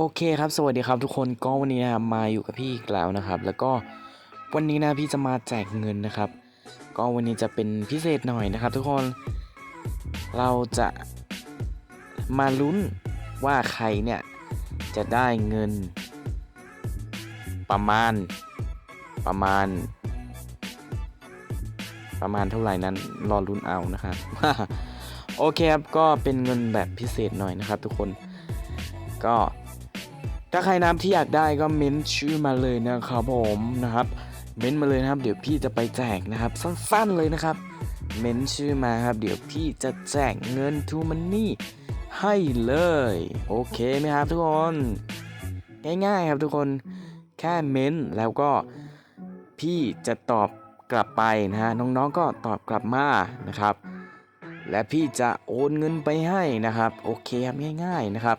โอเคครับสวัสดีครับทุกคนก็วันนี้นะครับมาอยู่กับพี่อีกแล้วนะครับ แล้วก็วันนี้นะพี่จะมาแจกเงินนะครับ ก็วันนี้จะเป็นพิเศษหน่อยนะครับ ทุกคนเราจะมาลุ้นว่าใครเนี่ยจะได้เงิน ประมาณประมาณ ประมาณเท่าไหร่นั้นรอลุ้นเอานะครับโอเคครับก็เป็นเงินแบบพิเศษหน่อยนะครับ ทุกคนก็ ถ้าใครน้ำที่อยากได้ก็เม้นชื่อมาเลยนะครับผมนะครับ เม้นมาเลยนะครับ เดี๋ยวพี่จะไปแจกนะครับ สั้นๆเลยนะครับ เม้นชื่อมาครับ เดี๋ยวพี่จะแจกเงินทูมันนี่ให้เลย โอเคไหมครับทุกคนง่ายๆครับทุกคนแค่เม้นแล้วก็พี่จะตอบกลับไปนะฮะน้องๆก็ตอบกลับมานะครับ และพี่จะโอนเงินไปให้นะครับ โอเคครับง่าย ๆนะครับ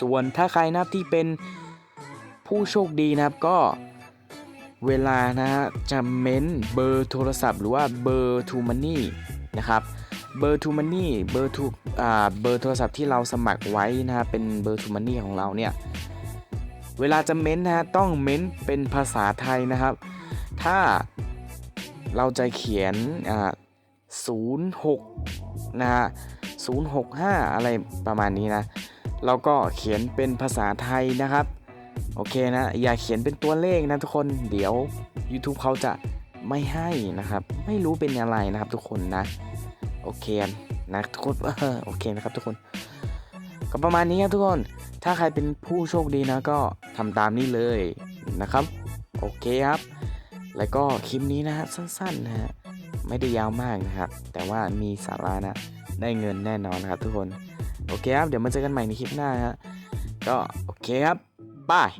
ส่วนถ้าใครนะครับที่เป็นผู้โชคดีนะครับก็เวลานะฮะจะเม้นเบอร์โทรศัพท์ หรือว่าเบอร์ทูมันนี่นะครับเบอร์ทูมันนี่เบอร์ทูอ่าเบอร์โทรศัพท์ที่เราสมัครไว้นะฮะเป็นเบอร์ทูมันนี่ของเราเนี่ยเวลาจะเม้นนะฮะต้องเม้นเป็นภาษาไทยนะครับ ถ้าเราจะเขียนอ่า06นะฮะ065 อะไรประมาณนี้นะ เราก็เขียนเป็นภาษาไทยนะครับ โอเคนะ อย่าเขียนเป็นตัวเลขนะทุกคน เดี๋ยว YouTube เขาจะไม่ให้นะครับ ไม่รู้เป็นอะไรนะครับทุกคนนะ โอเคนะทุกคนโอเคนะครับทุกคน ก็ประมาณนี้ครับทุกคน ถ้าใครเป็นผู้โชคดีนะก็ทำตามนี้เลยนะครับ โอเคครับ แล้วก็คลิปนี้นะฮะสั้นๆนะฮะไม่ได้ยาวมากนะครับ แต่ว่ามีสาระนะ ได้เงินแน่นอนนะครับทุกคน โอเคครับ เดี๋ยวมาเจอกันใหม่ในคลิปหน้าฮะก็โอเคครับบาย